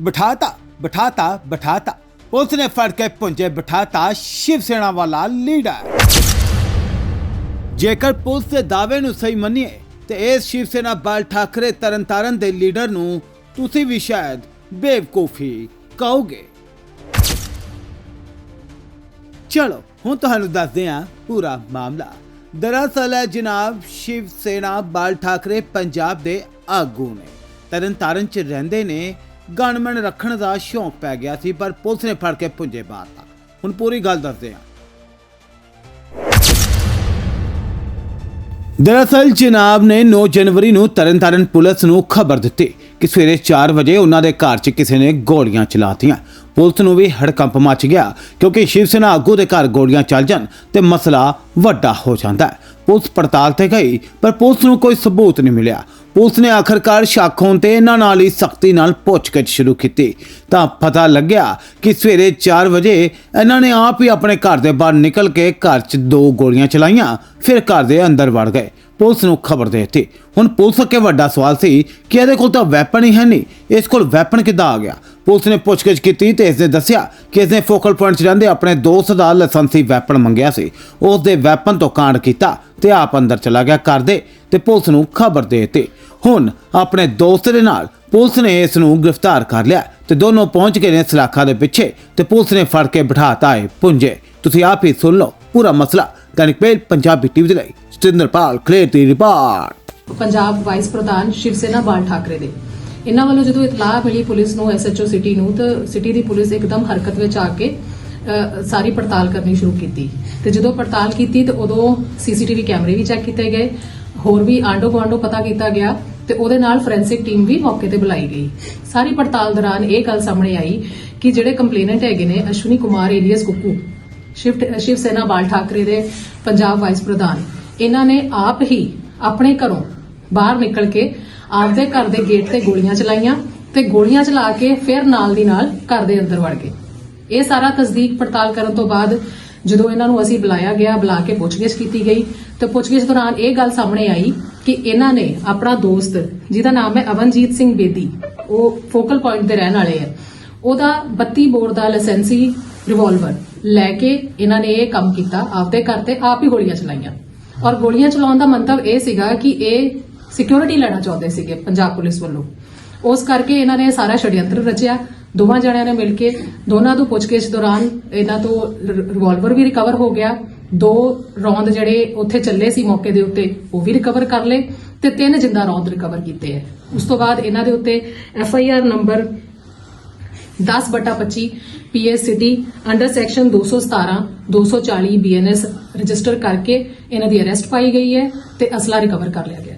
ਬਿਠਾਤਾ ਬਿਠਾਤਾ ਬਿਠਾਤਾ। Police ਨੇ ਫੜ ਕੇ ਪੁੰਜੇ ਬਿਠਾਤਾ ਸ਼ਿਵ ਸੈਨਾ ਵਾਲਾ ਲੀਡਰ। ਜੇਕਰ ਪੁਲਿਸ ਦੇ ਦਾਅਵੇ ਨੂੰ ਸਹੀ ਮੰਨੀਏ, ਤੇ ਇਸ ਸ਼ਿਵ ਸੈਨਾ ਬਾਲ ਠਾਕਰੇ ਤਰਨਤਾਰਨ ਦੇ ਲੀਡਰ ਨੂੰ ਤੁਸੀਂ ਵੀ ਸ਼ਾਇਦ ਬੇਵਕੂਫੀ ਕਹੋਗੇ। ਚਲੋ, ਹੁਣ ਤੁਹਾਨੂੰ ਦੱਸਦੇ ਹਾਂ ਪੂਰਾ ਮਾਮਲਾ। ਦਰਅਸਲ ਹੈ ਜਨਾਬ ਸ਼ਿਵ ਸੈਨਾ ਬਾਲ ਠਾਕਰੇ ਪੰਜਾਬ ਦੇ ਆਗੂ ਨੇ। ਤਰਨਤਾਰਨ ਚ ਰਹਿੰਦੇ ਨੇ ਗਨਮੈਨ ਰੱਖਣ ਦਾ ਸ਼ੌਂਕ ਪੈ ਗਿਆ ਸੀ, ਪਰ ਪੁਲਿਸ ਨੇ ਫੜ ਕੇ ਪੁੰਜੇ ਬਾਤਾ ਹੁਣ ਪੂਰੀ ਗੱਲ ਦੱਸਦੇ ਹਾਂ। ਦਰਅਸਲ ਜਨਾਬ ਨੇ 9 ਜਨਵਰੀ ਨੂੰ ਤਰਨਤਾਰਨ ਪੁਲਿਸ ਨੂੰ ਖਬਰ ਦਿੱਤੀ ਕਿ ਸਵੇਰੇ 4 ਵਜੇ ਉਹਨਾਂ ਦੇ ਘਰ 'ਚ ਕਿਸੇ ਨੇ ਗੋਲੀਆਂ ਚਲਾਤੀਆਂ। ਪੁਲਿਸ ਨੂੰ ਵੀ ਹੜਕੰਪ ਮਚ ਗਿਆ, ਕਿਉਂਕਿ ਸ਼ਿਵ ਸੈਨਾ ਆਗੂ ਦੇ ਘਰ ਗੋਲੀਆਂ ਚੱਲ ਜਾਣ ਤੇ ਮਸਲਾ ਵੱਡਾ ਹੋ ਜਾਂਦਾ ਹੈ। ਪੁਲਿਸ ਪੜਤਾਲ ਤੇ ਗਈ, ਪਰ ਪੁਲਿਸ ਨੂੰ ਕੋਈ ਸਬੂਤ ਨਹੀਂ ਮਿਲਿਆ। ਪੁਲਿਸ ਨੇ ਆਖਰਕਾਰ ਸ਼ੱਕ ਹੋਣ ਤੇ ਇਹਨਾਂ ਨਾਲ ਹੀ ਸਖਤੀ ਨਾਲ ਪੁੱਛਗਿੱਛ ਸ਼ੁਰੂ ਕੀਤੀ। ਤਾਂ ਪਤਾ ਲੱਗਿਆ ਕਿ ਸਵੇਰੇ 4 ਵਜੇ ਇਹਨਾਂ ਨੇ ਆਪ ਹੀ ਆਪਣੇ ਘਰ ਦੇ ਬਾਹਰ ਨਿਕਲ ਕੇ ਘਰ 'ਚ ਦੋ ਗੋਲੀਆਂ ਚਲਾਈਆਂ, ਫਿਰ ਘਰ ਦੇ ਅੰਦਰ ਵੜ ਗਏ। ਪੁਲਿਸ ਨੂੰ ਖਬਰ ਦੇ ਦਿੱਤੀ। ਹੁਣ ਪੁਲਿਸ ਅੱਗੇ ਵੱਡਾ ਸਵਾਲ ਸੀ ਕਿ ਇਹਦੇ ਕੋਲ ਤਾਂ ਵੈਪਨ ਹੀ ਹੈ ਨਹੀਂ, ਇਸ ਕੋਲ ਵੈਪਨ ਕਿੱਦਾਂ ਆ ਗਿਆ? ਪੁਲਿਸ ਨੇ ਪੁੱਛਗਿੱਛ ਕੀਤੀ ਤੇ ਇਸ ਨੇ ਦੱਸਿਆ ਕਿ ਇਸ ਨੇ ਫੋਕਲ ਪੁਆਇੰਟ 'ਚ ਰਹਿੰਦੇ ਆਪਣੇ ਦੋਸਤ ਦਾ ਲਾਇਸੈਂਸੀ ਵੈਪਨ ਮੰਗਿਆ ਸੀ। ਉਸ ਦੇ ਵੈਪਨ ਤੋਂ ਕਾਂਡ ਕੀਤਾ ਤੇ ਆਪ ਅੰਦਰ ਚਲਾ ਗਿਆ ਘਰ ਦੇ। ਤੇ ਪੁਲਿਸ ਨੂੰ ਖਬਰ ਦੇ ਦਿੱਤੀ। ਹੁਣ ਆਪਣੇ ਦੋਸਤ ਦੇ ਨਾਲ ਪੁਲਿਸ ਨੇ ਇਸ ਨੂੰ ਗ੍ਰਿਫਤਾਰ ਕਰ ਲਿਆ ਤੇ ਦੋਨੋਂ ਪਹੁੰਚ ਗਏ ਨੇ ਸਲਾਖਾ ਦੇ ਪਿੱਛੇ ਤੇ ਪੁਲਿਸ ਨੇ ਫੜ ਕੇ ਬਿਠਾਤਾ ਹੈ ਪੁੰਜੇ। ਤੁਸੀਂ ਆਪ ਹੀ ਸੁਣ ਲਓ ਪੂਰਾ ਮਸਲਾ। ਦੈਨਿਕ ਪੇਲ ਪੰਜਾਬੀ ਟੀਵੀ ਦੇ ਲਈ ਸਤਿੰਦਰਪਾਲ ਕਲੇਰ ਦੀ ਰਿਪੋਰਟ। ਪੰਜਾਬ ਵਾਈਸ ਪ੍ਰਧਾਨ ਸ਼ਿਵ ਸੈਨਾ ਬਾਲ ਠਾਕਰੇ ਦੇ। ਇਹਨਾਂ ਵੱਲੋਂ ਜਦੋਂ ਇਤਲਾਹ ਮਿਲੀ ਪੁਲਿਸ ਨੂੰ ਐਸਐਚਓ ਸਿਟੀ ਨੂੰ, ਤਾਂ ਸਿਟੀ ਦੀ ਪੁਲਿਸ ਇੱਕਦਮ ਹਰਕਤ ਵਿੱਚ ਆ ਕੇ ਸਾਰੀ ਪੜਤਾਲ ਕਰਨੀ ਸ਼ੁਰੂ ਕੀਤੀ। ਤੇ ਜਦੋਂ ਪੜਤਾਲ ਕੀਤੀ, ਤੇ ਉਦੋਂ ਸੀਸੀਟੀਵੀ ਕੈਮਰੇ ਵੀ ਚੈੱਕ ਕੀਤੇ ਗਏ। ਹੋਰ ਵੀ ਆਂਡੋ ਗਵਾਂਡੋ ਪਤਾ ਕੀਤਾ ਗਿਆ ਤੇ ਉਹਦੇ ਨਾਲ ਫੋਰੈਂਸਿਕ ਟੀਮ ਵੀ ਮੌਕੇ ਤੇ ਬੁਲਾਈ ਗਈ। ਸਾਰੀ ਪੜਤਾਲ ਦੌਰਾਨ ਇਹ ਗੱਲ ਸਾਹਮਣੇ ਆਈ ਕਿ ਜਿਹੜੇ ਕੰਪਲੇਨੈਂਟ ਹੈਗੇ ਨੇ ਅਸ਼ਵਨੀ ਕੁਮਾਰ, ਏਲੀਅਸ ਕੁੱਕੂ, ਸ਼ਿਵ ਸ਼ਿਵ ਸੈਨਾ ਬਾਲ ਠਾਕਰੇ ਦੇ ਪੰਜਾਬ ਵਾਈਸ ਪ੍ਰਧਾਨ, ਇਹਨਾਂ ਨੇ ਆਪ ਹੀ ਆਪਣੇ ਘਰੋਂ ਬਾਹਰ ਨਿਕਲ ਕੇ ਆਪਦੇ ਘਰ ਦੇ ਗੇਟ ਤੇ ਗੋਲੀਆਂ ਚਲਾਈਆਂ ਤੇ ਗੋਲੀਆਂ ਚਲਾ ਕੇ ਫਿਰ ਨਾਲ ਦੀ ਨਾਲ ਘਰ ਦੇ ਅੰਦਰ ਵੜ ਗਏ। ਇਹ ਸਾਰਾ ਤਸਦੀਕ ਪੜਤਾਲ ਕਰਨ ਤੋਂ ਬਾਅਦ ਜਦੋਂ ਇਹਨਾਂ ਨੂੰ ਅਸੀਂ ਬੁਲਾਇਆ ਗਿਆ, ਬੁਲਾ ਕੇ ਪੁੱਛਗਿੱਛ ਕੀਤੀ ਗਈ, ਤੇ ਪੁੱਛਗਿੱਛ ਦੌਰਾਨ ਇਹ ਗੱਲ ਸਾਹਮਣੇ ਆਈ ਕਿ ਇਹਨਾਂ ਨੇ ਆਪਣਾ ਦੋਸਤ, ਜਿਹਦਾ ਨਾਮ ਹੈ ਅਵਨਜੀਤ ਸਿੰਘ ਬੇਦੀ, ਉਹ ਫੋਕਲ ਪੁਆਇੰਟ ਦੇ ਰਹਿਣ ਵਾਲੇ ਆ। ਉਹਦਾ 32 ਬੋਰ ਦਾ ਲਾਇਸੈਂਸੀ ਰਿਵਾਲਵਰ ਲੈ ਕੇ ਇਹਨਾਂ ਨੇ ਇਹ ਕੰਮ ਕੀਤਾ, ਆਪਦੇ ਘਰ ਤੇ ਆਪ ਹੀ ਗੋਲੀਆਂ ਚਲਾਈਆਂ। ਔਰ ਗੋਲੀਆਂ ਚਲਾਉਣ ਦਾ ਮੰਤਵ ਇਹ ਸੀਗਾ ਕਿ ਇਹ ਸਿਕਿਉਰਿਟੀ ਲੈਣਾ ਚਾਹੁੰਦੇ ਸੀਗੇ ਪੰਜਾਬ ਪੁਲਿਸ ਵੱਲੋਂ। ਉਸ ਕਰਕੇ ਇਹਨਾਂ ਨੇ ਸਾਰਾ ਛੜਯੰਤਰ ਰਚਿਆ। ਦੋਵਾਂ ਜਣਿਆਂ ਨੇ ਮਿਲ ਕੇ ਦੋਨਾਂ ਤੋਂ ਪੁੱਛਗਿੱਛ ਦੌਰਾਨ ਇਹਨਾਂ ਤੋਂ ਰਿਵਾਲਵਰ ਵੀ ਰਿਕਵਰ ਹੋ ਗਿਆ। ਦੋ ਰੌਂਦ ਜਿਹੜੇ ਉੱਥੇ ਚੱਲੇ ਸੀ ਮੌਕੇ ਦੇ ਉੱਤੇ, ਉਹ ਵੀ ਰਿਕਵਰ ਕਰ ਲਏ ਤੇ ਤਿੰਨ ਜਿੰਦਾ ਰੌਂਦ ਰਿਕਵਰ ਕੀਤੇ ਹੈ ਉਸ ਤੋਂ ਬਾਅਦ ਇਹਨਾਂ ਦੇ ਉੱਤੇ ਐਫ ਆਈ ਆਰ ਨੰਬਰ 10 ਬਟਾ 25 PS city under section 217 240 BNS register ਕਰਕੇ ਇਹਨਾਂ ਦੀ ਅਰੈਸਟ ਪਾਈ ਗਈ ਹੈ ਤੇ ਅਸਲਾ ਰਿਕਵਰ ਕਰ ਲਿਆ ਗਿਆ।